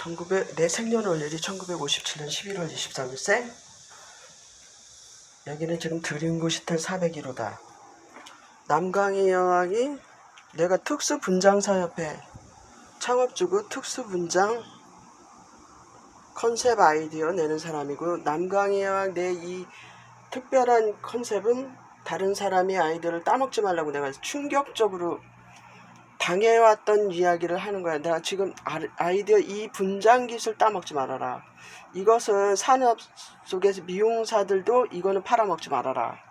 1900, 내 생년월일이 1957년 11월 23일생. 여기는 지금 드림고시텔 401호다. 남강희 여왕이 내가 특수분장사협회 창업주고 특수분장 컨셉 아이디어 내는 사람이고 남강희 여왕 내 이 특별한 컨셉은 다른 사람이 아이디어를 따먹지 말라고 내가 충격적으로 당해왔던 이야기를 하는 거야. 내가 지금 아- 아이디어 이 분장 기술 따먹지 말아라. 이것은 산업 속에서 미용사들도 이거는 팔아먹지 말아라.